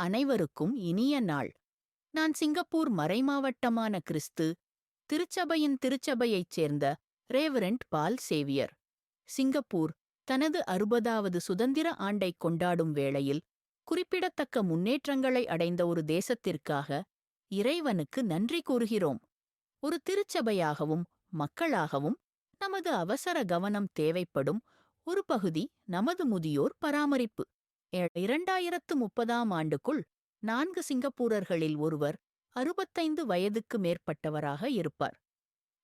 அனைவருக்கும் இனிய நாள். நான் சிங்கப்பூர் மறைமாவட்டமான கிறிஸ்து திருச்சபையின் திருச்சபையைச் சேர்ந்த ரேவரண்ட் பால் சேவியர். சிங்கப்பூர் தனது அறுபதாவது சுதந்திர ஆண்டைக் கொண்டாடும் வேளையில் குறிப்பிடத்தக்க முன்னேற்றங்களை அடைந்த ஒரு தேசத்திற்காக இறைவனுக்கு நன்றி கூறுகிறோம். ஒரு திருச்சபையாகவும் மக்களாகவும் நமது அவசர கவனம் தேவைப்படும் ஒரு பகுதி நமது முதியோர் பராமரிப்பு. இரண்டாயிரத்து முப்பதாம் ஆண்டுக்குள் நான்கு சிங்கப்பூரர்களில் ஒருவர் அறுபத்தைந்து வயதுக்கு மேற்பட்டவராக இருப்பார்.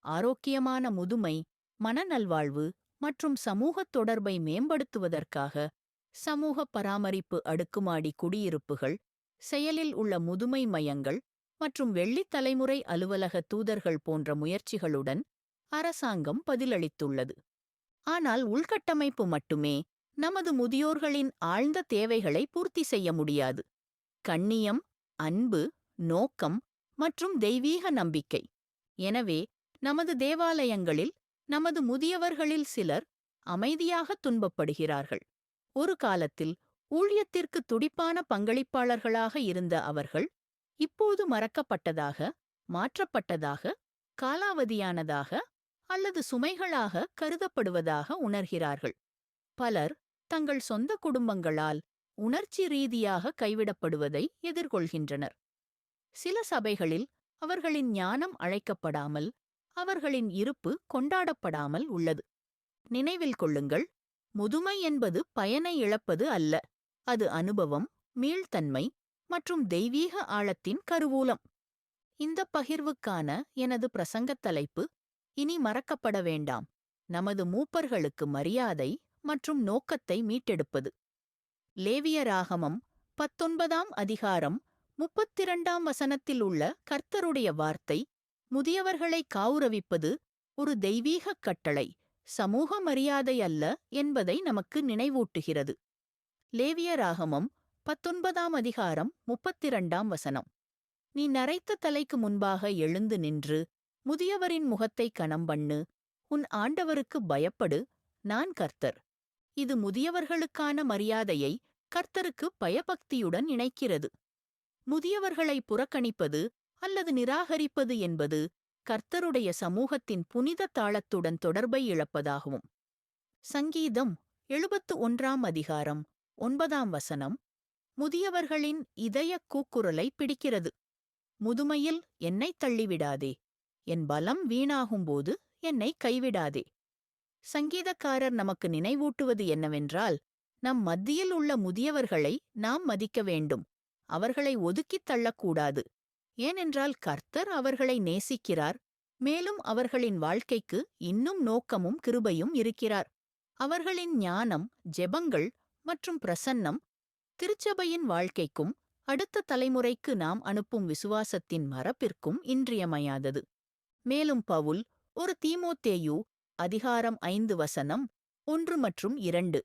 ஆரோக்கியமான முதுமை மனநல்வாழ்வு மற்றும் சமூகத் தொடர்பை மேம்படுத்துவதற்காக சமூக பராமரிப்பு அடுக்குமாடி குடியிருப்புகள் செயலில் உள்ள முதுமை மையங்கள் மற்றும் வெள்ளித் தலைமுறை அலுவலக தூதர்கள் போன்ற முயற்சிகளுடன் அரசாங்கம் பதிலளித்துள்ளது. ஆனால் உள்கட்டமைப்பு மட்டுமே நமது முதியோர்களின் ஆழ்ந்த தேவைகளை பூர்த்தி செய்ய முடியாது. கண்ணியம் அன்பு நோக்கம் மற்றும் தெய்வீக நம்பிக்கை. எனவே நமது தேவாலயங்களில் நமது முதியவர்களில் சிலர் அமைதியாக துன்பப்படுகிறார்கள். ஒரு காலத்தில் ஊழியத்திற்கு துடிப்பான பங்களிப்பாளர்களாக இருந்த அவர்கள் இப்போது மறக்கப்பட்டதாக மாற்றப்பட்டதாக காலாவதியானதாக அல்லது சுமைகளாக கருதப்படுவதாக உணர்கிறார்கள். பலர் தங்கள் சொந்த குடும்பங்களால் உணர்ச்சி ரீதியாக கைவிடப்படுவதை எதிர்கொள்கின்றனர். சில சபைகளில் அவர்களின் ஞானம் அழைக்கப்படாமல் அவர்களின் இருப்பு கொண்டாடப்படாமல் உள்ளது. நினைவில் கொள்ளுங்கள் முதுமை என்பது பயனை இழப்பது அல்ல அது அனுபவம் மீள்தன்மை மற்றும் தெய்வீக ஆழத்தின் கருவூலம். இந்த பகிர்வுக்கான எனது பிரசங்கத் தலைப்பு இனி மறக்கப்பட வேண்டாம். நமது மூப்பர்களுக்கு மரியாதை மற்றும் நோக்கத்தை மீட்டெடுப்பது. லேவியராகமம் பத்தொன்பதாம் அதிகாரம் முப்பத்திரண்டாம் வசனத்தில் உள்ள கர்த்தருடைய வார்த்தை முதியவர்களை காவுரவிப்பது ஒரு தெய்வீகக் கட்டளை சமூக மரியாதை அல்ல என்பதை நமக்கு நினைவூட்டுகிறது. லேவியராகமம் பத்தொன்பதாம் அதிகாரம் முப்பத்திரண்டாம் வசனம். நீ நரைத்த தலைக்கு முன்பாக எழுந்து நின்று முதியவரின் முகத்தை கணம் பண்ணு உன் ஆண்டவருக்கு பயப்படு நான் கர்த்தர். இது முதியவர்களுக்கான மரியாதையை கர்த்தருக்கு பயபக்தியுடன் இணைக்கிறது. முதியவர்களை புறக்கணிப்பது அல்லது நிராகரிப்பது என்பது கர்த்தருடைய சமூகத்தின் புனித தாளத்துடன் தொடர்பை இழப்பதாகும். சங்கீதம் எழுபத்து ஒன்றாம் அதிகாரம் ஒன்பதாம் வசனம் முதியவர்களின் இதயக் கூக்குரலை பிடிக்கிறது. முதுமையில் என்னைத் தள்ளிவிடாதே. என் பலம் வீணாகும்போது என்னை கைவிடாதே. சங்கீதக்காரர் நமக்கு நினைவூட்டுவது என்னவென்றால் நம் மத்தியில் உள்ள முதியவர்களை நாம் மதிக்க வேண்டும். அவர்களை ஒதுக்கித் தள்ளக்கூடாது. ஏனென்றால் கர்த்தர் அவர்களை நேசிக்கிறார். மேலும் அவர்களின் வாழ்க்கைக்கு இன்னும் நோக்கமும் கிருபையும் இருக்கிறார். அவர்களின் ஞானம் ஜெபங்கள் மற்றும் பிரசன்னம் திருச்சபையின் வாழ்க்கைக்கும் அடுத்த தலைமுறைக்கு நாம் அனுப்பும் விசுவாசத்தின் மரபிற்கும் இன்றியமையாதது. மேலும் பவுல் ஒரு தீமோத்தேயு அதிகாரம் ஐந்து வசனம் ஒன்று மற்றும் இரண்டு.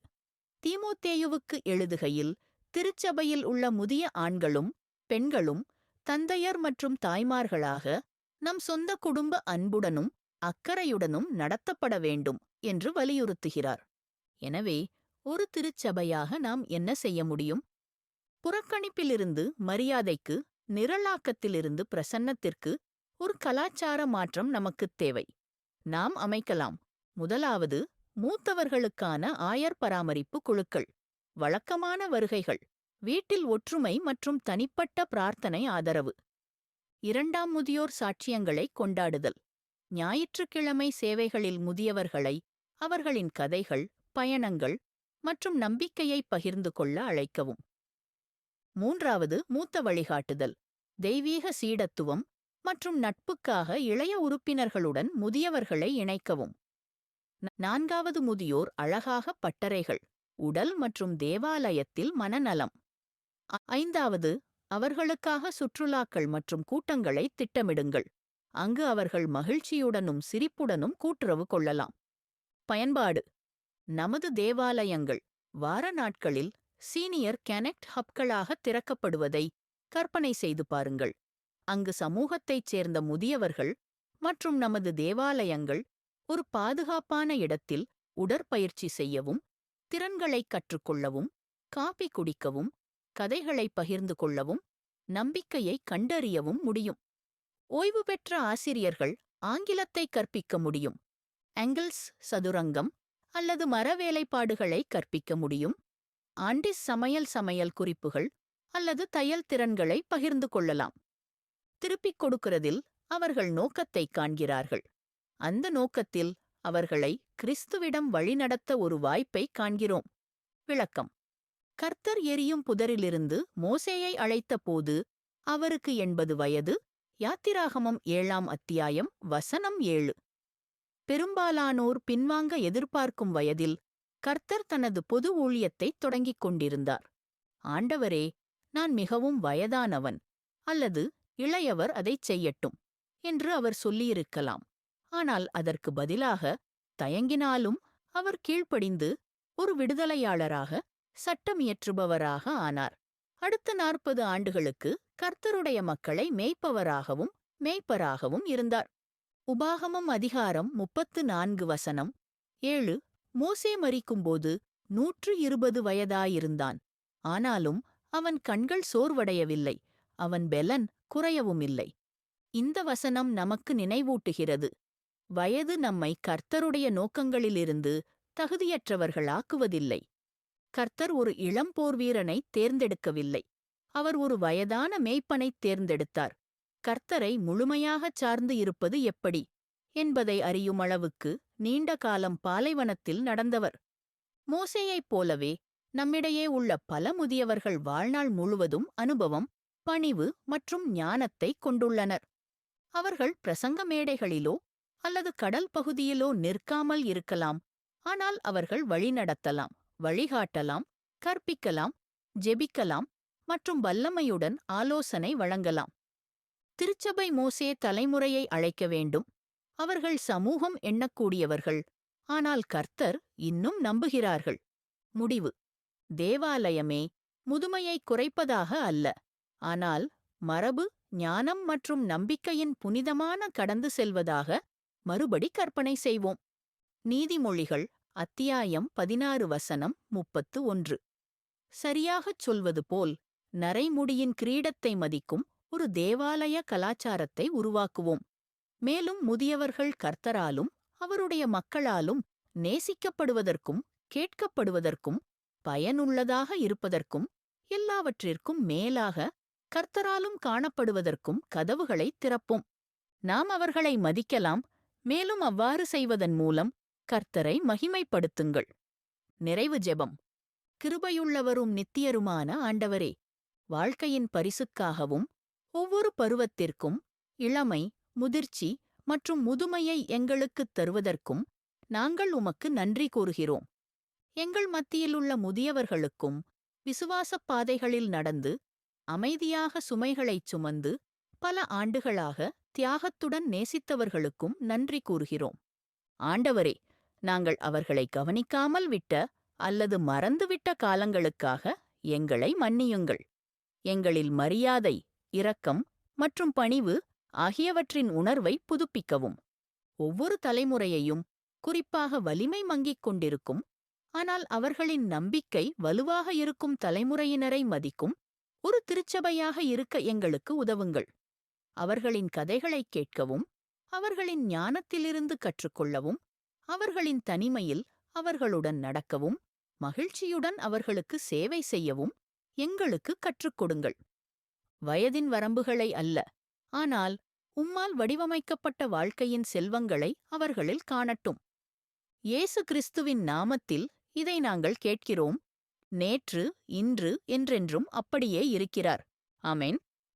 தீமோத்தேயுவுக்கு எழுதுகையில் திருச்சபையில் உள்ள முதிய ஆண்களும் பெண்களும் தந்தையர் மற்றும் தாய்மார்களாக நம் சொந்த குடும்ப அன்புடனும் அக்கறையுடனும் நடத்தப்பட வேண்டும் என்று வலியுறுத்துகிறார். எனவே ஒரு திருச்சபையாக நாம் என்ன செய்ய முடியும்? புறக்கணிப்பிலிருந்து மரியாதைக்கு நிரலாக்கத்திலிருந்து பிரசன்னத்திற்கு ஒரு கலாச்சார மாற்றம் நமக்குத் தேவை. நாம் அமைக்கலாம். முதலாவது மூத்தவர்களுக்கான ஆயர் பராமரிப்பு குழுக்கள் வழக்கமான வருகைகள் வீட்டில் ஒற்றுமை மற்றும் தனிப்பட்ட பிரார்த்தனை ஆதரவு. இரண்டாம் முதியோர் சாட்சியங்களை கொண்டாடுதல் ஞாயிற்றுக்கிழமை சேவைகளில் முதியவர்களை அவர்களின் கதைகள் பயணங்கள் மற்றும் நம்பிக்கையை பகிர்ந்து கொள்ள அழைக்கவும். மூன்றாவது மூத்த வழிகாட்டுதல் தெய்வீக சீடத்துவம் மற்றும் நட்புக்காக இளைய உறுப்பினர்களுடன் முதியவர்களை இணைக்கவும். நான்காவது முதியோர் அழகாக பட்டறைகள் உடல் மற்றும் தேவாலயத்தில் மனநலம். ஐந்தாவது அவர்களுக்காக சுற்றுலாக்கள் மற்றும் கூட்டங்களை திட்டமிடுங்கள். அங்கு அவர்கள் மகிழ்ச்சியுடனும் சிரிப்புடனும் கூட்டுறவு கொள்ளலாம். பயன்பாடு நமது தேவாலயங்கள் வார நாட்களில் சீனியர் கனெக்ட் ஹப்களாக திறக்கப்படுவதை கற்பனை செய்து பாருங்கள். அங்கு சமூகத்தைச் சேர்ந்த முதியவர்கள் மற்றும் நமது தேவாலயங்கள் ஒரு பாதுகாப்பான இடத்தில் உடற்பயிற்சி செய்யவும் திறன்களைக் கற்றுக்கொள்ளவும் காபி குடிக்கவும் கதைகளை பகிர்ந்து கொள்ளவும் நம்பிக்கையை கண்டறியவும் முடியும். ஓய்வு பெற்ற ஆசிரியர்கள் ஆங்கிலத்தை கற்பிக்க முடியும். ஆங்கிள்ஸ் சதுரங்கம் அல்லது மரவேலைப்பாடுகளை கற்பிக்க முடியும். ஆண்டிஸ் சமையல் சமையல் குறிப்புகள் அல்லது தையல் திறன்களை பகிர்ந்து கொள்ளலாம். திருப்பிக் கொடுக்கிறதில் அவர்கள் நோக்கத்தை காண்கிறார்கள். அந்த நோக்கத்தில் அவர்களை கிறிஸ்துவிடம் வழிநடத்த ஒரு வாய்ப்பை காண்கிறோம். விளக்கம். கர்த்தர் எரியும் புதரிலிருந்து மோசேயை அழைத்தபோது அவருக்கு எண்பது வயது யாத்திராகமம் ஏழாம் அத்தியாயம் வசனம் ஏழு. பெரும்பாலானோர் பின்வாங்க எதிர்பார்க்கும் வயதில் கர்த்தர் தனது பொது ஊழியத்தைத் தொடங்கிக் கொண்டிருந்தார். ஆண்டவரே நான் மிகவும் வயதானவன் அல்லது இளையவர் அதைச் செய்யட்டும் என்று அவர் சொல்லியிருக்கலாம். ஆனால் அதற்கு பதிலாக தயங்கினாலும் அவர் கீழ்ப்படிந்து ஒரு விடுதலையாளராக சட்டம் இயற்றுபவராக ஆனார். அடுத்த நாற்பது ஆண்டுகளுக்கு கர்த்தருடைய மக்களை மேய்ப்பவராகவும் மேய்ப்பராகவும் இருந்தார். உபாகமம் அதிகாரம் முப்பத்து நான்கு வசனம் ஏழு. மோசே மறிக்கும்போது நூற்று இருபது வயதாயிருந்தான். ஆனாலும் அவன் கண்கள் சோர்வடையவில்லை அவன் பெலன் குறையவும் இல்லை இந்த வசனம் நமக்கு நினைவூட்டுகிறது. வயது நம்மை கர்த்தருடைய நோக்கங்களிலிருந்து தகுதியற்றவர்களாக்குவதில்லை. கர்த்தர் ஒரு இளம் போர்வீரனை தேர்ந்தெடுக்கவில்லை. அவர் ஒரு வயதான மேய்ப்பனைத் தேர்ந்தெடுத்தார். கர்த்தரை முழுமையாகச் சார்ந்து இருப்பது எப்படி? என்பதை அறியும் அளவுக்கு நீண்ட காலம் பாலைவனத்தில் நடந்தவர். மோசேயைப் போலவே நம்மிடையே உள்ள பல முதியவர்கள் வாழ்நாள் முழுவதும் அனுபவம் பணிவு மற்றும் ஞானத்தை கொண்டுள்ளனர். அவர்கள் பிரசங்க மேடைகளிலோ அல்லது கடல் பகுதியிலோ நிற்காமல் இருக்கலாம். ஆனால் அவர்கள் வழிநடத்தலாம் வழிகாட்டலாம் கற்பிக்கலாம் ஜெபிக்கலாம் மற்றும் வல்லமையுடன் ஆலோசனை வழங்கலாம். திருச்சபை மோசே தலைமுறையை அழைக்க வேண்டும். அவர்கள் சமூகம் எண்ணக்கூடியவர்கள். ஆனால் கர்த்தர் இன்னும் நம்புகிறார்கள். முடிவு. தேவாலயமே முதுமையை குறைப்பதாக அல்ல. ஆனால் மரபு ஞானம் மற்றும் நம்பிக்கையின் புனிதமான கடந்து செல்வதாக மறுபடி கற்பனை செய்வோம். நீதிமொழிகள் அத்தியாயம் பதினாறு வசனம் முப்பத்து ஒன்று. சரியாகச் சொல்வது போல் நரைமுடியின் கிரீடத்தை மதிக்கும் ஒரு தேவாலய கலாச்சாரத்தை உருவாக்குவோம். மேலும் முதியவர்கள் கர்த்தராலும் அவருடைய மக்களாலும் நேசிக்கப்படுவதற்கும் கேட்கப்படுவதற்கும் பயனுள்ளதாக இருப்பதற்கும் எல்லாவற்றிற்கும் மேலாக கர்த்தராலும் காணப்படுவதற்கும் கதவுகளை திறப்போம். நாம் அவர்களை மதிக்கலாம் மேலும் அவ்வாறு செய்வதன் மூலம் கர்த்தரை மகிமைப்படுத்துங்கள். நிறைவு ஜெபம். கிருபையுள்ளவரும் நித்தியருமான ஆண்டவரே வாழ்க்கையின் பரிசுக்காகவும் ஒவ்வொரு பருவத்திற்கும் இளமை முதிர்ச்சி மற்றும் முதுமையை எங்களுக்குத் தருவதற்கும் நாங்கள் உமக்கு நன்றி கூறுகிறோம். எங்கள் மத்தியிலுள்ள முதியவர்களுக்கும் விசுவாசப் பாதைகளில் நடந்து அமைதியாக சுமைகளைச் சுமந்து பல ஆண்டுகளாக தியாகத்துடன் நேசித்தவர்களுக்கும் நன்றி கூறுகிறோம். ஆண்டவரே நாங்கள் அவர்களை கவனிக்காமல் விட்ட அல்லது மறந்துவிட்ட காலங்களுக்காக எங்களை மன்னியுங்கள். எங்களில் மரியாதை இரக்கம் மற்றும் பணிவு ஆகியவற்றின் உணர்வை புதுப்பிக்கவும். ஒவ்வொரு தலைமுறையையும் குறிப்பாக வலிமை மங்கிக் கொண்டிருக்கும் ஆனால் அவர்களின் நம்பிக்கை வலுவாக இருக்கும் தலைமுறையினரை மதிக்கும் ஒரு திருச்சபையாக இருக்க எங்களுக்கு உதவுங்கள். அவர்களின் கதைகளைக் கேட்கவும் அவர்களின் ஞானத்திலிருந்து கற்றுக்கொள்ளவும் அவர்களின் தனிமையில் அவர்களுடன் நடக்கவும் மகிழ்ச்சியுடன் அவர்களுக்கு சேவை செய்யவும் எங்களுக்கு கற்றுக் கொடுங்கள். வயதின் வரம்புகளை அல்ல ஆனால் உம்மால் வடிவமைக்கப்பட்ட வாழ்க்கையின் செல்வங்களை அவர்களில் காணட்டும். இயேசு கிறிஸ்துவின் நாமத்தில் இதை நாங்கள் கேட்கிறோம். நேற்று இன்று என்றென்றும் அப்படியே இருக்கிறார். அமேன்